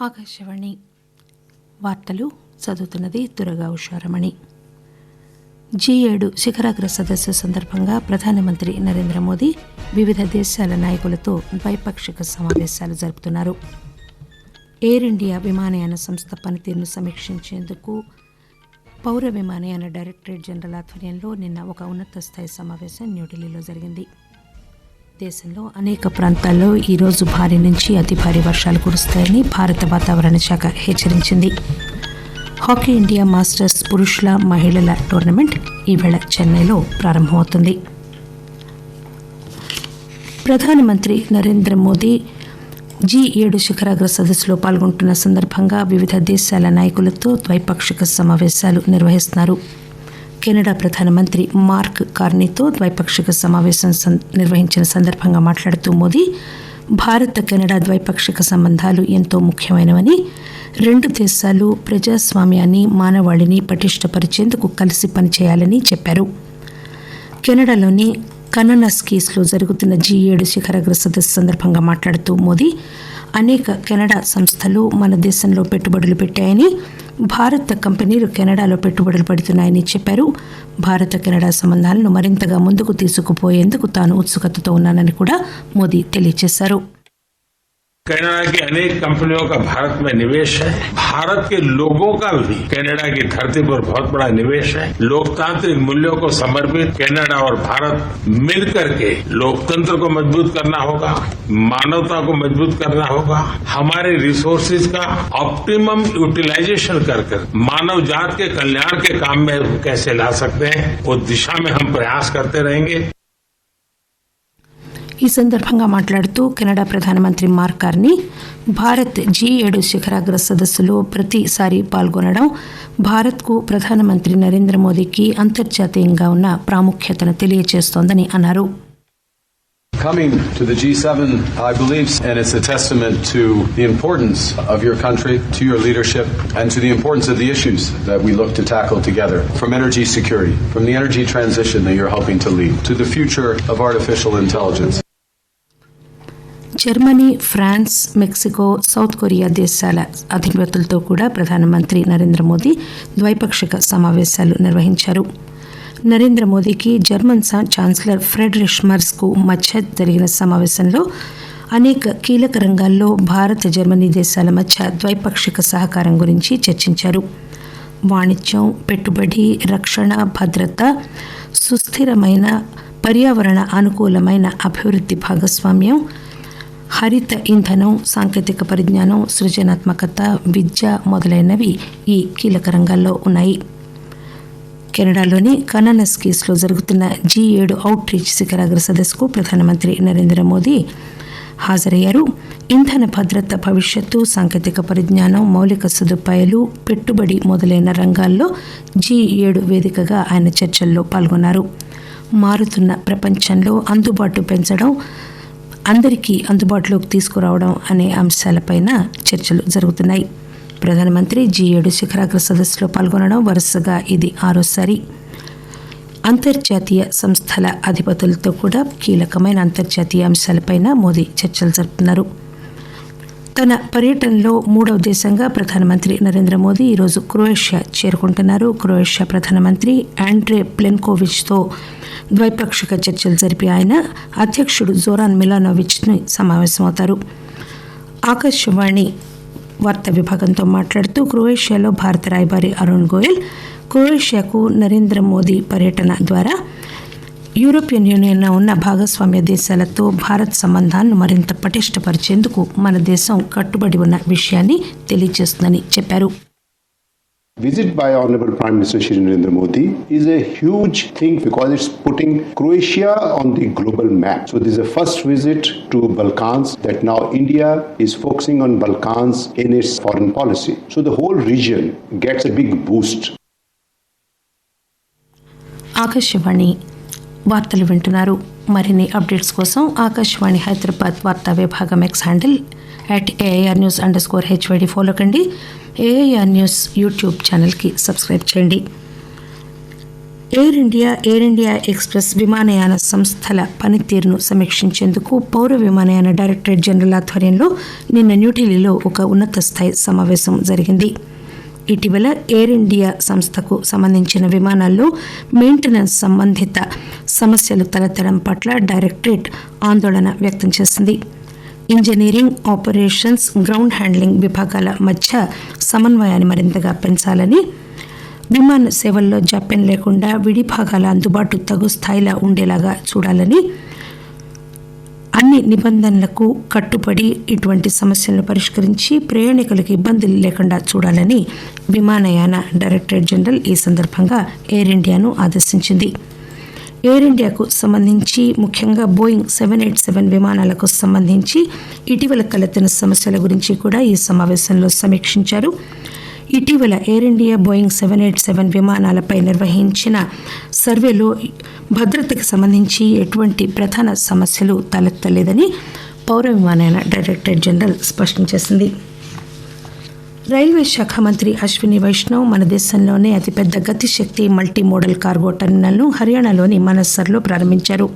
ఆకాశవాణి వార్తలు చదువుతున్నది దురగా ఉషారమణి జీ ఏడు శిఖరాగ్ర సదస్సు సందర్భంగా ప్రధానమంత్రి నరేంద్ర మోదీ వివిధ దేశాల నాయకులతో ద్వైపాక్షిక సమావేశాలు జరుపుతున్నారు. ఎయిర్ ఇండియా విమానయాన సంస్థ పనితీరును సమీక్షించేందుకు పౌర విమానయాన డైరెక్టరేట్ జనరల్ ఆధ్వర్యంలో నిన్న ఒక ఉన్నత స్థాయి సమావేశం న్యూఢిల్లీలో జరిగింది. దేశంలో అనేక ప్రాంతాల్లో ఈరోజు భారీ నుంచి అతి భారీ వర్షాలు కురుస్తాయని భారత వాతావరణ శాఖ హెచ్చరించింది. హాకీ ఇండియా మాస్టర్స్ పురుషుల మహిళల టోర్నమెంట్ ఈవేళ చెన్నైలో ప్రారంభమవుతుంది. ప్రధానమంత్రి నరేంద్ర మోదీ జీ ఏడు శిఖరాగ్ర సదస్సులో పాల్గొంటున్న సందర్భంగా వివిధ దేశాల నాయకులతో ద్వైపాక్షిక సమావేశాలు నిర్వహిస్తున్నారు. కెనడా ప్రధానమంత్రి మార్క్ కార్నీతో ద్వైపాక్షిక సమావేశం నిర్వహించిన సందర్భంగా మాట్లాడుతూ మోదీ భారత కెనడా ద్వైపాక్షిక సంబంధాలు ఎంతో ముఖ్యమైనవని రెండు దేశాలు ప్రజాస్వామ్యాన్ని మానవాళిని పటిష్టపరిచేందుకు కలిసి పనిచేయాలని చెప్పారు. కెనడాలోని కననస్కీస్లో జరుగుతున్న జీ ఏడు శిఖరాగ్ర సదస్సు సందర్భంగా మాట్లాడుతూ మోదీ అనేక కెనడా సంస్థలు మన దేశంలో పెట్టుబడులు పెట్టాయని భారత కంపెనీలు కెనడాలో పెట్టుబడులు పెడుతున్నాయని చెప్పారు. భారత కెనడా సంబంధాలను మరింతగా ముందుకు తీసుకుపోయేందుకు తాను ఉత్సుకతతో ఉన్నానని కూడా మోదీ తెలియజేశారు. कनाडा की अनेक कंपनियों का भारत में निवेश है। भारत के लोगों का भी कनाडा की धरती पर बहुत बड़ा निवेश है। लोकतांत्रिक मूल्यों को समर्पित कनाडा और भारत मिलकर के लोकतंत्र को मज़बूत करना होगा, मानवता को मज़बूत करना होगा। हमारे रिसोर्सेज का ऑप्टिमम यूटिलाइजेशन कर मानव जात के कल्याण के काम में कैसे ला सकते हैं उस दिशा में हम प्रयास करते रहेंगे। ఈ సందర్భంగా మాట్లాడుతూ కెనడా ప్రధానమంత్రి మార్క్ కార్నీ భారత్ జీ ఏడు శిఖరాగ్ర సదస్సులో ప్రతిసారి పాల్గొనడం భారత్కు ప్రధానమంత్రి నరేంద్ర మోదీకి అంతర్జాతీయంగా ఉన్న ప్రాముఖ్యతను తెలియజేస్తోందని అన్నారు Coming to the G7, I believe, and it's a testament to the importance of your country, to your leadership, and to the importance of the issues that we look to tackle together. From energy security, from the energy transition that you're helping to lead, to the future of artificial intelligence. Germany France Mexico South Korea దేశాల అధిపతులతో కూడా ప్రధానమంత్రి నరేంద్ర మోదీ ద్వైపాక్షిక సమావేశాలు నిర్వహించారు. నరేంద్ర మోదీకి German సా- chancellor ఫ్రెడరిష్ మర్స్కు మధ్య జరిగిన సమావేశంలో అనేక కీలక రంగాల్లో భారత్ జర్మనీ దేశాల మధ్య ద్వైపాక్షిక సహకారం గురించి చర్చించారు. వాణిజ్యం పెట్టుబడి రక్షణ భద్రత సుస్థిరమైన పర్యావరణ అనుకూలమైన అభివృద్ధి భాగస్వామ్యం హరిత ఇంధనం సాంకేతిక పరిజ్ఞానం సృజనాత్మకత విద్య మొదలైనవి ఈ కీలక రంగాల్లో ఉన్నాయి. కెనడాలోని కననస్ కేసులో జరుగుతున్న జీ ఏడు అవుట్ రీచ్ శిఖరాగ్ర సదస్సుకు ప్రధానమంత్రి నరేంద్ర మోదీ హాజరయ్యారు. ఇంధన భద్రత భవిష్యత్తు సాంకేతిక పరిజ్ఞానం మౌలిక సదుపాయాలు పెట్టుబడి మొదలైన రంగాల్లో జీ ఏడు వేదికగా ఆయన చర్చల్లో పాల్గొన్నారు. మారుతున్న ప్రపంచంలో అందుబాటు పెంచడం అందరికీ అందుబాటులోకి తీసుకురావడం అనే అంశాలపైన చర్చలు జరుగుతున్నాయి. ప్రధానమంత్రి జీ ఏడు శిఖరాగ్ర సదస్సులో పాల్గొనడం వరుసగా ఇది ఆరోసారి. అంతర్జాతీయ సంస్థల అధిపతులతో కూడా కీలకమైన అంతర్జాతీయ అంశాలపైన మోదీ చర్చలు జరుపుతున్నారు. తన పర్యటనలో మూడవ దేశంగా ప్రధానమంత్రి నరేంద్ర మోదీ ఈరోజు క్రొయేషియా చేరుకుంటున్నారు. క్రొయేషియా ప్రధానమంత్రి ఆండ్రే ప్లెన్కోవిచ్తో ద్వైపాక్షిక చర్చలు జరిపి ఆయన అధ్యక్షుడు జోరాన్ మిలానోవిచ్ని సమావేశమవుతారు. ఆకాశవాణి వార్తా విభాగంతో మాట్లాడుతూ క్రొయేషియాలో భారత రాయబారి అరుణ్ గోయల్ క్రొయేషియాకు నరేంద్ర మోదీ పర్యటన ద్వారా యూరోపియన్ యూనియన్లో ఉన్న భాగస్వామ్య దేశాలతో భారత్ సంబంధాలను మరింత పటిష్టపరిచేందుకు మన దేశం కట్టుబడి ఉన్న విషయాన్ని తెలియజేస్తుందని చెప్పారు Visit by Honorable Prime Minister Shri Narendra Modi is a huge thing because it's putting Croatia on the global map. So this is the first visit to Balkans that now India is focusing on Balkans in its foreign policy. So the whole region gets a big boost. Akashvani వార్తలు వింటున్నారు. మరిన్ని updates కోసం ఆకాశవాణి హైదరాబాద్ వార్తా విభాగం X handle at AIR news underscore H Y D follow కండి. AIR news YouTube ఛానల్కి subscribe చేయండి. Air India Air India Express విమానయాన సంస్థల పనితీరును సమీక్షించేందుకు పౌర విమానయాన డైరెక్టరేట్ జనరల్ ఆధ్వర్యంలో నిన్న న్యూఢిల్లీలో ఒక ఉన్నత స్థాయి సమావేశం జరిగింది. ఇటీవల ఎయిర్ ఇండియా సంస్థకు సంబంధించిన విమానాల్లో మెయింటెనెన్స్ సంబంధిత సమస్యలు తలెత్తడం పట్ల డైరెక్టరేట్ ఆందోళన వ్యక్తం చేసింది. ఇంజనీరింగ్ ఆపరేషన్స్ గ్రౌండ్ హ్యాండ్లింగ్ విభాగాల మధ్య సమన్వయాన్ని మరింతగా పెంచాలని విమాన సేవల్లో జాప్యం లేకుండా విడిభాగాల అందుబాటు తగు స్థాయిలో ఉండేలాగా చూడాలని అన్ని నిబంధనలకు కట్టుబడి ఇటువంటి సమస్యలను పరిష్కరించి ప్రయాణికులకు ఇబ్బందులు లేకుండా చూడాలని విమానయాన డైరెక్టరేట్ జనరల్ ఈ సందర్భంగా ఎయిర్ ఇండియాను ఆదేశించింది. ఎయిర్ ఇండియాకు సంబంధించి ముఖ్యంగా బోయింగ్ సెవెన్ ఎయిట్ సెవెన్ విమానాలకు సంబంధించి ఇటీవల తలెత్తిన సమస్యల గురించి కూడా ఈ సమావేశంలో సమీక్షించారు. ఇటీవల Air India Boeing seven eight seven విమానాలపై నిర్వహించిన సర్వేలో భద్రతకు సంబంధించి ఎటువంటి ప్రధాన సమస్యలు తలెత్తలేదని పౌర విమానయాన డైరెక్టర్ జనరల్ స్పష్టం చేసింది. రైల్వే శాఖ మంత్రి అశ్విని వైష్ణవ్ మన దేశంలోనే అతిపెద్ద గతిశక్తి మల్టీ మోడల్ కార్గో టెర్మినల్ను హర్యానాలోని మనస్సర్లో ప్రారంభించారు.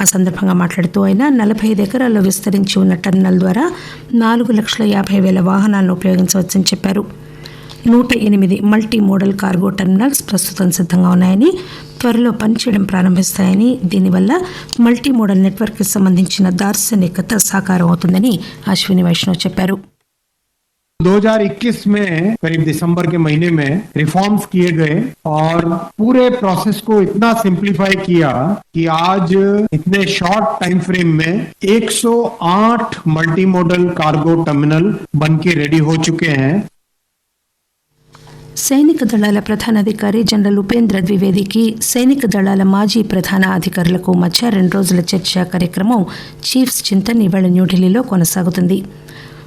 ఆ సందర్భంగా మాట్లాడుతూ ఆయన నలభై ఐదు ఎకరాల్లో విస్తరించి ఉన్న టెర్మినల్ ద్వారా నాలుగు లక్షల యాభై వేల వాహనాలను ఉపయోగించవచ్చని చెప్పారు. నూట ఎనిమిది మల్టీ మోడల్ కార్గో టెర్మినల్స్ ప్రస్తుతం సిద్ధంగా ఉన్నాయని త్వరలో పనిచేయడం ప్రారంభిస్తాయని దీనివల్ల మల్టీ మోడల్ నెట్వర్క్కి సంబంధించిన దార్శనికత సాకారం అవుతుందని అశ్విని వైష్ణవ్ చెప్పారు 2021 में करीब दिसंबर के महीने में रिफॉर्म्स किए गए और पूरे प्रोसेस को इतना सिंप्लीफाई किया कि आज इतने शॉर्ट टाइम फ्रेम में 108 मल्टी मॉडल कार्गो टर्मिनल बन के रेडी हो चुके हैं సైనిక దళాల ప్రధానాధికారి జనరల్ ఉపేంద్ర ద్వివేదికి సైనిక దళాల మాజీ ప్రధాన అధికారులకు మధ్య రెండు రోజుల చర్చా కార్యక్రమం చీఫ్స్ చింతన్ ఇవాళ న్యూఢిల్లీలో కొనసాగుతుంది.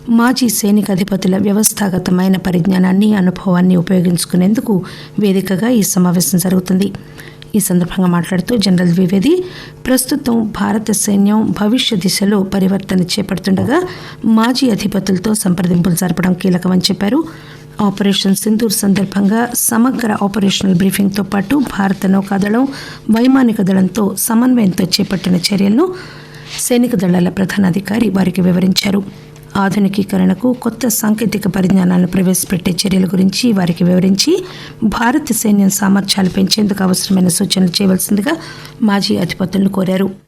మాజీ సైనిక అధిపతుల వ్యవస్థాగతమైన పరిజ్ఞానాన్ని అనుభవాన్ని ఉపయోగించుకునేందుకు వేదికగా ఈ సమావేశం జరుగుతుంది. ఈ సందర్భంగా మాట్లాడుతూ జనరల్ ద్వివేది ప్రస్తుతం భారత సైన్యం భవిష్య దిశలో పరివర్తన చేపడుతుండగా మాజీ అధిపతులతో సంప్రదింపులు జరపడం కీలకమని చెప్పారు. ఆపరేషన్ సింధూర్ సందర్భంగా సమగ్ర ఆపరేషనల్ బ్రీఫింగ్తో పాటు భారత నౌకాదళం వైమానిక దళంతో సమన్వయంతో చేపట్టిన చర్యలను సైనిక దళాల ప్రధానాధికారి వారికి వివరించారు. ఆధునికీకరణకు కొత్త సాంకేతిక పరిజ్ఞానాలను ప్రవేశపెట్టే చర్యల గురించి వారికి వివరించి భారత సైన్యం సామర్థ్యాలు పెంచేందుకు అవసరమైన సూచనలు చేయవలసిందిగా మాజీ అధిపతులను కోరారు.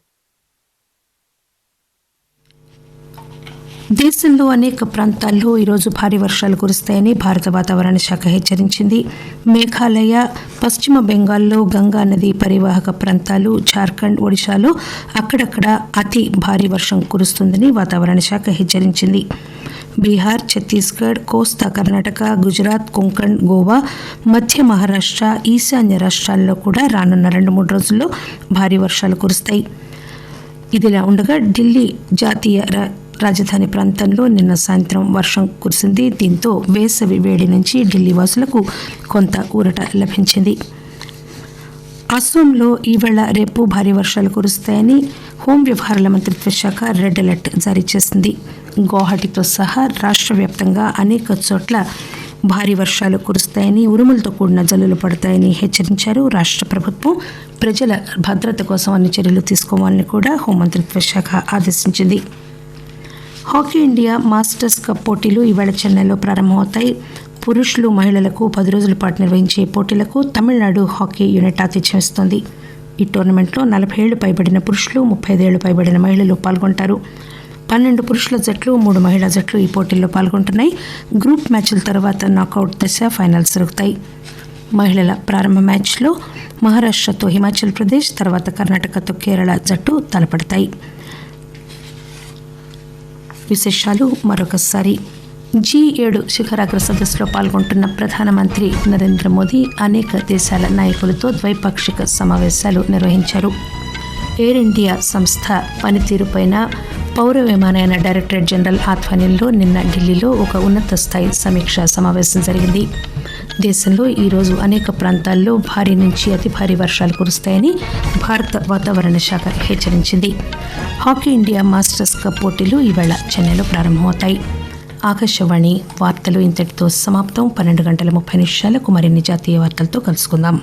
దేశంలో అనేక ప్రాంతాల్లో ఈరోజు భారీ వర్షాలు కురుస్తాయని భారత వాతావరణ శాఖ హెచ్చరించింది. మేఘాలయ పశ్చిమ బెంగాల్లో గంగా నది పరివాహక ప్రాంతాలు జార్ఖండ్ ఒడిశాలో అక్కడక్కడ అతి భారీ వర్షం కురుస్తుందని వాతావరణ శాఖ హెచ్చరించింది. బీహార్ ఛత్తీస్గఢ్ కోస్తా కర్ణాటక గుజరాత్ కొంకణ్ గోవా మధ్య మహారాష్ట్ర ఈశాన్య రాష్ట్రాల్లో కూడా రానున్న రెండు మూడు రోజుల్లో భారీ వర్షాలు కురుస్తాయి. ఇదిలా ఉండగా ఢిల్లీ జాతీయ రాజధాని ప్రాంతంలో నిన్న సాయంత్రం వర్షం కురిసింది. దీంతో వేసవి వేడి నుంచి ఢిల్లీ వాసులకు కొంత ఊరట లభించింది. అస్సోంలో ఈవేళ రేపు భారీ వర్షాలు కురుస్తాయని హోం వ్యవహారాల మంత్రిత్వ శాఖ రెడ్ అలర్ట్ జారీ చేసింది. గౌహటితో సహా రాష్ట్ర వ్యాప్తంగా అనేక చోట్ల భారీ వర్షాలు కురుస్తాయని ఉరుములతో కూడిన జల్లులు పడతాయని హెచ్చరించారు రాష్ట్ర ప్రభుత్వం. ప్రజల భద్రత కోసం అన్ని చర్యలు తీసుకోవాలని కూడా హోంమంత్రిత్వ శాఖ ఆదేశించింది. హాకీ ఇండియా మాస్టర్స్ కప్ పోటీలు ఇవాళ చెన్నైలో ప్రారంభమవుతాయి. పురుషులు మహిళలకు పది రోజుల పాటు నిర్వహించే పోటీలకు తమిళనాడు హాకీ యూనిట్ ఆతిథ్యం ఇస్తుంది. ఈ టోర్నమెంట్లో నలభై ఏళ్ళు పైబడిన పురుషులు ముప్పై ఐదేళ్ళు పైబడిన మహిళలు పాల్గొంటారు. పన్నెండు పురుషుల జట్లు మూడు మహిళా జట్లు ఈ పోటీల్లో పాల్గొంటున్నాయి. గ్రూప్ మ్యాచ్ల తర్వాత నాకౌట్ దశ ఫైనల్స్ జరుగుతాయి. మహిళల ప్రారంభ మ్యాచ్లో మహారాష్ట్రతో హిమాచల్ ప్రదేశ్ తర్వాత కర్ణాటకతో కేరళ జట్టు తలపడతాయి. విశేషాలు మరొకసారి. జీ ఏడు శిఖరాగ్ర సదస్సులో పాల్గొంటున్న ప్రధానమంత్రి నరేంద్ర మోదీ అనేక దేశాల నాయకులతో ద్వైపాక్షిక సమావేశాలు నిర్వహించారు. ఎయిర్ ఇండియా సంస్థ పనితీరుపైన పౌర విమానయాన డైరెక్టరేట్ జనరల్ ఆధ్వర్యంలో నిన్న ఢిల్లీలో ఒక ఉన్నత స్థాయి సమీక్షా సమావేశం జరిగింది. దేశంలో ఈరోజు అనేక ప్రాంతాల్లో భారీ నుంచి అతి భారీ వర్షాలు కురుస్తాయని భారత వాతావరణ శాఖ హెచ్చరించింది. హాకీ ఇండియా మాస్టర్స్ కప్ పోటీలు ఈవేళ చెన్నైలో ప్రారంభమవుతాయి. ఆకాశవాణి వార్తలు ఇంతటితో సమాప్తం. పన్నెండు గంటల ముప్పై నిమిషాలకు మరిన్ని జాతీయ వార్తలతో కలుసుకుందాం.